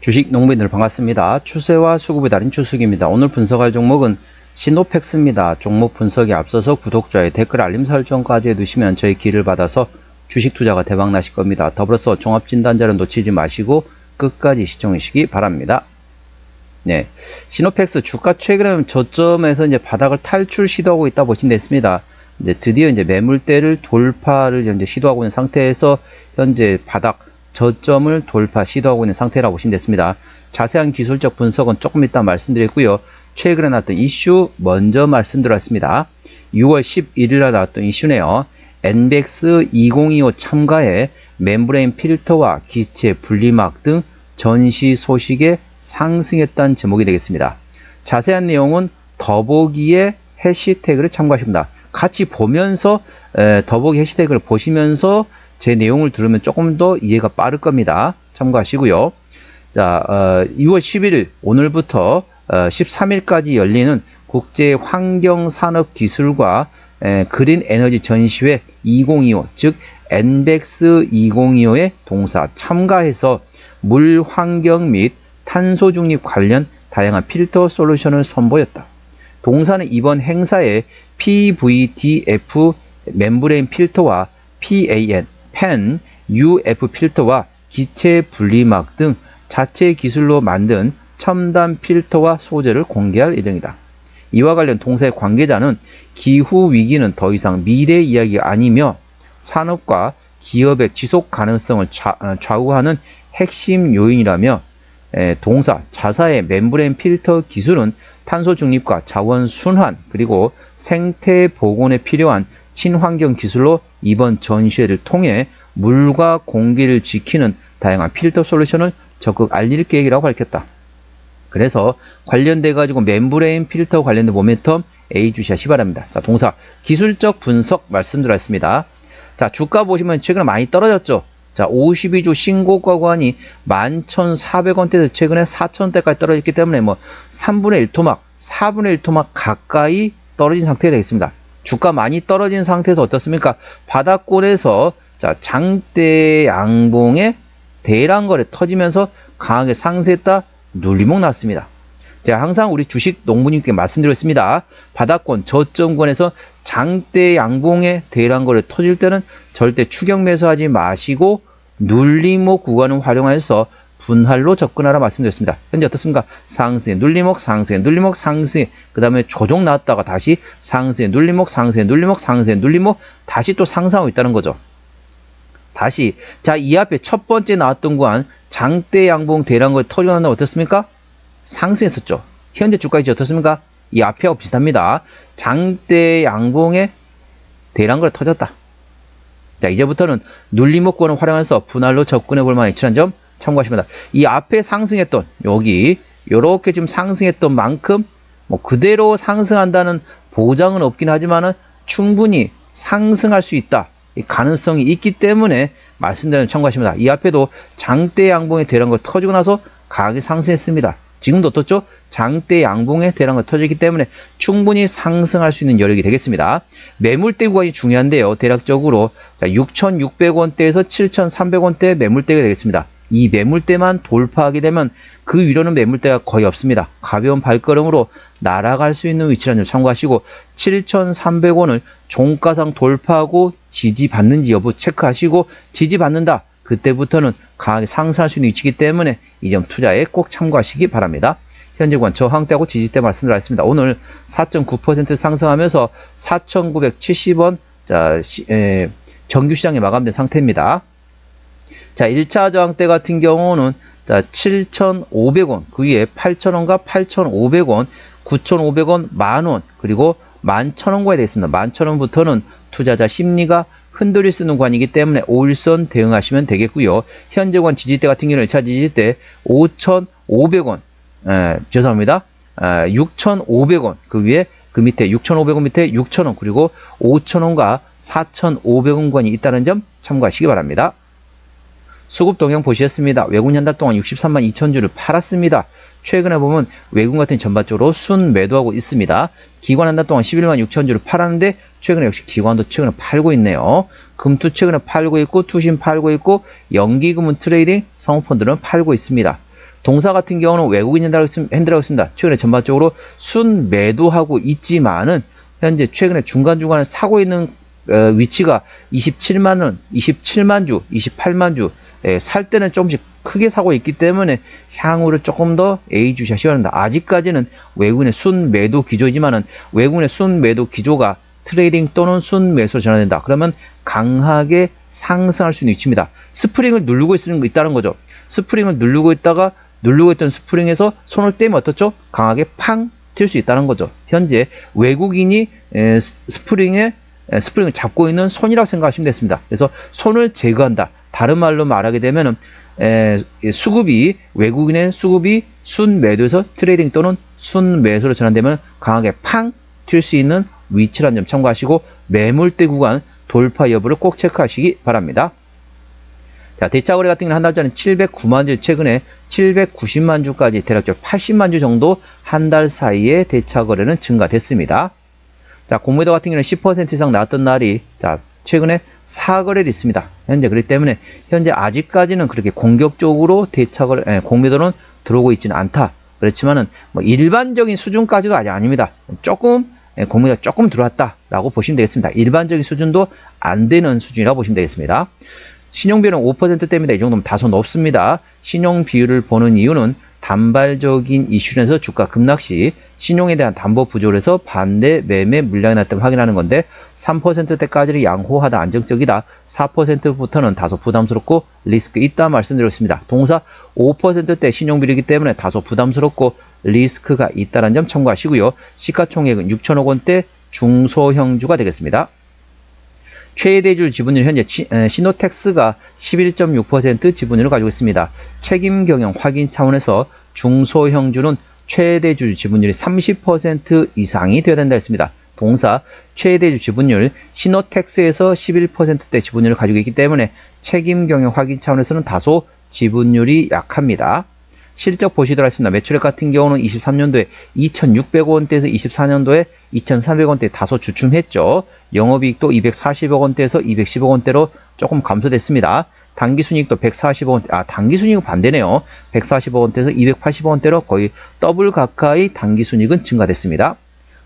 주식 농민들 반갑습니다. 추세와 수급의 달인 추석입니다. 오늘 분석할 종목은 시노팩스입니다. 종목 분석에 앞서서 구독자의 댓글 알림 설정까지 해두시면 저희 길을 받아서 주식 투자가 대박 나실 겁니다. 더불어서 종합진단자를 놓치지 마시고 끝까지 시청하시기 바랍니다. 네. 시노팩스 주가 최근에 저점에서 이제 바닥을 탈출 시도하고 있다 보시면 됐습니다. 이제 드디어 이제 매물대를 돌파를 현재 시도하고 있는 상태에서 현재 바닥 저점을 돌파 시도하고 있는 상태라고 보시면 됐습니다. 자세한 기술적 분석은 조금 이따 말씀드렸고요. 최근에 나왔던 이슈 먼저 말씀드렸습니다. 6월 11일 날 나왔던 이슈네요. 엔벡스 2025 참가에 멤브레인 필터와 기체 분리막 등 전시 소식에 상승했다는 제목이 되겠습니다. 자세한 내용은 더보기의 해시태그를 참고하십니다. 같이 보면서 에, 더보기 해시태그를 보시면서 제 내용을 들으면 조금 더 이해가 빠를 겁니다. 참고하시고요. 자, 어, 2월 11일 오늘부터 어, 13일까지 열리는 국제 환경 산업 기술과 에, 그린 에너지 전시회 2025, 즉 엔벡스 2025의 동사 참가해서 물 환경 및 탄소 중립 관련 다양한 필터 솔루션을 선보였다. 동사는 이번 행사에 PVDF 멤브레인 필터와 PAN, 펜, UF 필터와 기체 분리막 등 자체 기술로 만든 첨단 필터와 소재를 공개할 예정이다. 이와 관련 동사의 관계자는 기후 위기는 더 이상 미래 이야기가 아니며 산업과 기업의 지속 가능성을 어, 좌우하는 핵심 요인이라며 동사 자사의 멤브레인 필터 기술은 탄소 중립과 자원 순환 그리고 생태 복원에 필요한 친환경 기술로 이번 전시회를 통해 물과 공기를 지키는 다양한 필터 솔루션을 적극 알릴 계획이라고 밝혔다. 그래서 관련돼 가지고 멤브레인 필터 관련된 모멘텀 A 주시하시 바랍니다. 자, 동사 기술적 분석 말씀드렸습니다. 자, 주가 보시면 최근에 많이 떨어졌죠. 자, 52주 신고가 구간이 11,400원대에서 최근에 4,000원대까지 떨어졌기 때문에 뭐 3분의 1 토막, 4분의 1 토막 가까이 떨어진 상태가 되겠습니다. 주가 많이 떨어진 상태에서 어떻습니까? 바닥권에서 자, 장대 양봉의 대량 거래 터지면서 강하게 상승했다 눌리목 났습니다. 제가 항상 우리 주식 농부님께 말씀드렸습니다. 바닥권 저점권에서 장대 양봉의 대량 거래 터질 때는 절대 추격 매수하지 마시고 눌림목 구간을 활용해서 분할로 접근하라 말씀드렸습니다. 현재 어떻습니까? 상승에 눌림목, 상승에 눌림목, 상승에 그 다음에 조정 나왔다가 다시 상승에 눌림목, 상승에 눌림목, 상승에 눌림목 다시 또 상승하고 있다는 거죠. 다시 자 이 앞에 첫 번째 나왔던 구간 장대 양봉 대량거 터지고 난다 어떻습니까? 상승했었죠. 현재 주가 이제 어떻습니까? 이 앞에하고 비슷합니다. 장대 양봉에 대량거래 터졌다. 자 이제부터는 눌림목권을 활용해서 분할로 접근해 볼 만한 위치한 점 참고하시면. 이 앞에 상승했던 여기 이렇게 지금 상승했던 만큼 뭐 그대로 상승한다는 보장은 없긴 하지만은 충분히 상승할 수 있다. 가능성이 있기 때문에 말씀드리는 참고하십니다. 이 앞에도 장대 양봉의 대량거 터지고 나서 강하게 상승했습니다. 지금도 어떻죠? 장대 양봉의 대량거 터지기 때문에 충분히 상승할 수 있는 여력이 되겠습니다. 매물대 구간이 중요한데요. 대략적으로 6,600원대에서 7,300원대 매물대가 되겠습니다. 이 매물대만 돌파하게 되면 그 위로는 매물대가 거의 없습니다. 가벼운 발걸음으로 날아갈 수 있는 위치라는 점 참고하시고 7,300원을 종가상 돌파하고 지지받는지 여부 체크하시고 지지받는다. 그때부터는 강하게 상승할 수 있는 위치이기 때문에 이 점 투자에 꼭 참고하시기 바랍니다. 현재 관 저항대하고 지지대 말씀드렸습니다. 오늘 4.9% 상승하면서 4,970원 자, 시, 에, 정규시장에 마감된 상태입니다. 자, 1차 저항 대 같은 경우는 자, 7,500원, 그 위에 8,000원과 8,500원, 9,500원, 만원, 그리고 11,000원과에 되어 있습니다. 11,000원부터는 투자자 심리가 흔들릴 수 있는 관이기 때문에 5일선 대응하시면 되겠고요. 현재관 지지대 같은 경우는 1차 지지대 5,500원, 에, 죄송합니다. 에, 6,500원, 그 위에 그 밑에 6,500원 밑에 6,000원, 그리고 5,000원과 4,500원관이 있다는 점 참고하시기 바랍니다. 수급 동향 보시겠습니다. 외국인 한달 동안 63만 2천 주를 팔았습니다. 최근에 보면 외국 같은 전반적으로 순 매도하고 있습니다. 기관 한 달 동안 11만 6천 주를 팔았는데 최근에 역시 기관도 최근에 팔고 있네요. 금투 최근에 팔고 있고 투신 팔고 있고 연기금은 트레이딩, 성우펀드는 팔고 있습니다. 동사 같은 경우는 외국인 핸들하고 있습니다. 최근에 전반적으로 순 매도하고 있지만은 현재 최근에 중간중간에 사고 있는 어, 위치가 27만 원, 27만 주, 28만 주, 예, 살 때는 조금씩 크게 사고 있기 때문에 향후를 조금 더 주샷이 바란다. 아직까지는 외국인의 순 매도 기조이지만은 외국인의 순 매도 기조가 트레이딩 또는 순 매수로 전환된다. 그러면 강하게 상승할 수 있는 위치입니다. 스프링을 누르고 있다는 거죠. 스프링을 누르고 있다가 누르고 있던 스프링에서 손을 떼면 어떻죠? 강하게 팡 튈 수 있다는 거죠. 현재 외국인이 스프링에 에, 스프링을 잡고 있는 손이라고 생각하시면 됐습니다. 그래서 손을 제거한다. 다른 말로 말하게 이 수급이 외국인의 수급이 순 매도에서 트레이딩 또는 순 매수로 전환되면 강하게 팡 튈 수 있는 위치라는 점 참고하시고 매물대 구간 돌파 여부를 꼭 체크하시기 바랍니다. 자, 대차 거래 같은 경우는 한달 전에 709만 주, 최근에 790만 주까지 대략적 80만 주 정도 한 달 사이에 대차 거래는 증가됐습니다. 자, 공매도 같은 경우는 10% 이상 나왔던 날이 자, 최근에 4거래를 있습니다. 현재 그렇기 때문에 현재 아직까지는 그렇게 공격적으로 거래 에, 공매도는 들어오고 있지는 않다. 그렇지만은 뭐 일반적인 수준까지도 아직 아닙니다. 조금 에, 공매도가 조금 들어왔다라고 보시면 되겠습니다. 일반적인 수준도 안 되는 수준이라고 보시면 되겠습니다. 신용 비율은 5%대입니다. 이 정도면 다소 높습니다. 신용 비율을 보는 이유는 단발적인 이슈에서 주가 급락 시 신용에 대한 담보 부족에서 반대 매매 물량이 났다고 확인하는 건데 3%대까지는 양호하다 안정적이다 4%부터는 다소 부담스럽고 리스크 있다 말씀드렸습니다. 동사 5%대 신용 비율이기 때문에 다소 부담스럽고 리스크가 있다는 점 참고하시고요. 시가총액은 6천억 원대 중소형주가 되겠습니다. 최대주 지분율 현재 시노텍스가 11.6% 지분율을 가지고 있습니다. 책임 경영 확인 차원에서 중소형주는 최대주 지분율이 30% 이상이 되어야 된다 했습니다. 동사 최대주 지분율 시노텍스에서 11%대 지분율을 가지고 있기 때문에 책임 경영 확인 차원에서는 다소 지분율이 약합니다. 실적 보시도록 하겠습니다. 매출액 같은 경우는 23년도에 2,600원대에서 24년도에 2,300원대 다소 주춤했죠. 영업이익도 240억 원대에서 210억 원대로 조금 감소됐습니다. 당기순이익도 140억 원대, 아 당기순이익은 반대네요. 140억 원대에서 280억 원대로 거의 더블 가까이 당기순이익은 증가됐습니다.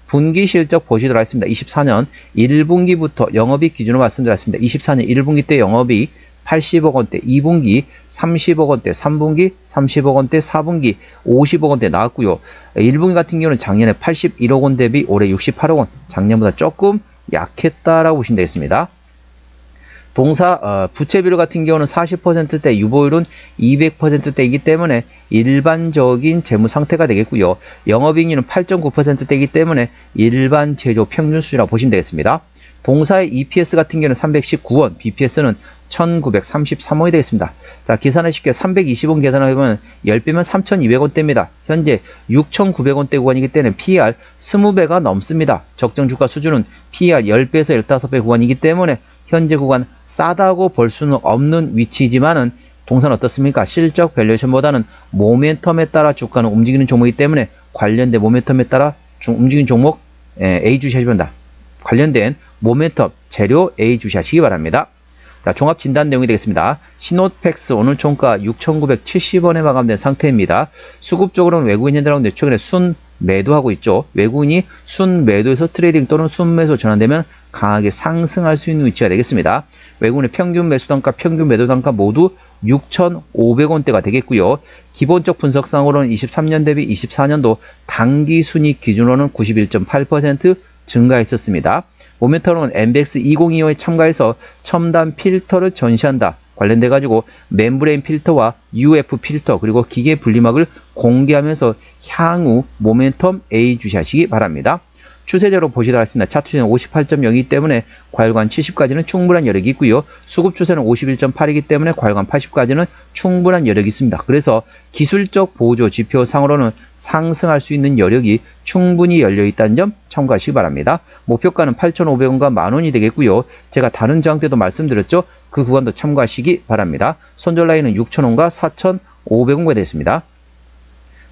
분기 실적 보시도록 하겠습니다. 24년 1분기부터 영업이익 기준으로 말씀드렸습니다. 24년 1분기 때 영업이익 80억 원대, 2분기 30억 원대, 3분기 30억 원대, 4분기 50억 원대 나왔고요. 1분기 같은 경우는 작년에 81억 원 대비 올해 68억 원, 작년보다 조금 약했다라고 보시면 되겠습니다. 동사 어, 부채 비율 같은 경우는 40%대 유보율은 200%대이기 때문에 일반적인 재무 상태가 되겠고요. 영업이익률은 8.9%대이기 때문에 일반 제조 평균 수준이라고 보시면 되겠습니다. 동사의 EPS 같은 경우는 319원, BPS는 1933원이 되겠습니다. 자, 계산을 쉽게 320원 계산하면 10배면 3200원대입니다. 현재 6900원대 구간이기 때문에 PER 20배가 넘습니다. 적정 주가 수준은 PER 10배에서 15배 구간이기 때문에 현재 구간 싸다고 볼 수는 없는 위치지만은 동사는 어떻습니까? 실적 밸류에이션보다는 모멘텀에 따라 주가는 움직이는 종목이기 때문에 관련된 모멘텀에 따라 중- 움직이는 종목 에, A 주시하시기 바랍니다. 관련된 모멘텀 재료 A 주시하시기 바랍니다. 자, 종합 진단 내용이 되겠습니다. 시노팩스 오늘 총가 6,970원에 마감된 상태입니다. 수급적으로는 외국인 현대라는데 최근에 순 매도하고 있죠. 외국인이 순 매도에서 트레이딩 또는 순 매수 전환되면 강하게 상승할 수 있는 위치가 되겠습니다. 외국인의 평균 매수 단가, 평균 매도 단가 모두 6,500원대가 되겠고요. 기본적 분석상으로는 23년 대비 24년도 단기 순익 기준으로는 91.8% 증가했었습니다. 모멘텀은 MBX 2025에 참가해서 첨단 필터를 전시한다. 관련돼 가지고 멤브레인 필터와 UF 필터 그리고 기계 분리막을 공개하면서 향후 모멘텀 A 주시하시기 바랍니다. 추세적으로 보시도록 하겠습니다. 차트 추세는 58.0이기 때문에 과열관 70까지는 충분한 여력이 있고요. 수급 추세는 51.8이기 때문에 과열관 80까지는 충분한 여력이 있습니다. 그래서 기술적 보조 지표 상으로는 상승할 수 있는 여력이 충분히 열려 있다는 점 참고하시기 바랍니다. 목표가는 8,500원과 만원이 되겠고요. 제가 다른 저항 때도 말씀드렸죠. 그 구간도 참고하시기 바랍니다. 손절 라인은 6,000원과 4,500원가 되겠습니다.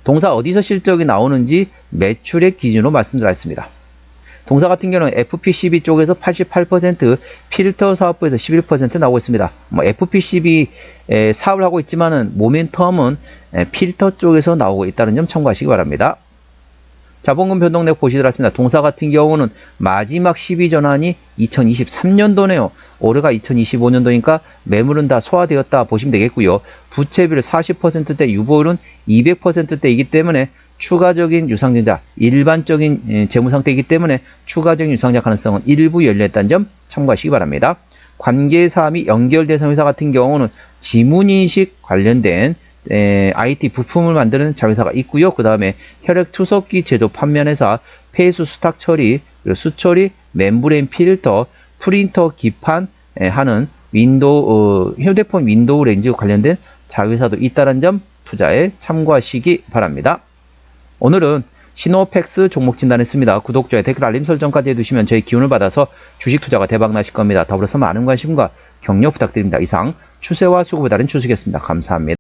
동사 어디서 실적이 나오는지 매출액 기준으로 말씀드렸습니다. 동사 같은 경우는 FPCB 쪽에서 88%, 필터 사업부에서 11% 나오고 있습니다. 뭐 FPCB 에, 사업을 하고 있지만은 모멘텀은 에, 필터 쪽에서 나오고 있다는 점 참고하시기 바랍니다. 자본금 변동력 보시도록 하겠습니다. 동사 같은 경우는 마지막 12전환이 2023년도네요. 올해가 2025년도니까 매물은 다 소화되었다 보시면 되겠고요. 부채비율 40%대, 유보율은 200%대이기 때문에 추가적인 유상증자, 일반적인 예, 재무 상태이기 때문에 추가적인 유상증자 가능성은 일부 열려있다는 점 참고하시기 바랍니다. 관계사 및 연결 대상 회사 같은 경우는 지문인식 관련된 에, IT 부품을 만드는 자회사가 있고요. 그 다음에 혈액 투석기 제조 판매 회사, 폐수 수탁 처리, 수처리, 멤브레인 필터, 프린터 기판 에, 하는 윈도우 어, 휴대폰 윈도우 렌즈 관련된 자회사도 있다는 점 투자에 참고하시기 바랍니다. 오늘은 시노팩스 종목 진단했습니다. 구독자의 댓글 알림 설정까지 해두시면 저희 기운을 받아서 주식 투자가 대박 나실 겁니다. 더불어서 많은 관심과 격려 부탁드립니다. 이상 추세와 수급에 다른 추석이었습니다. 감사합니다.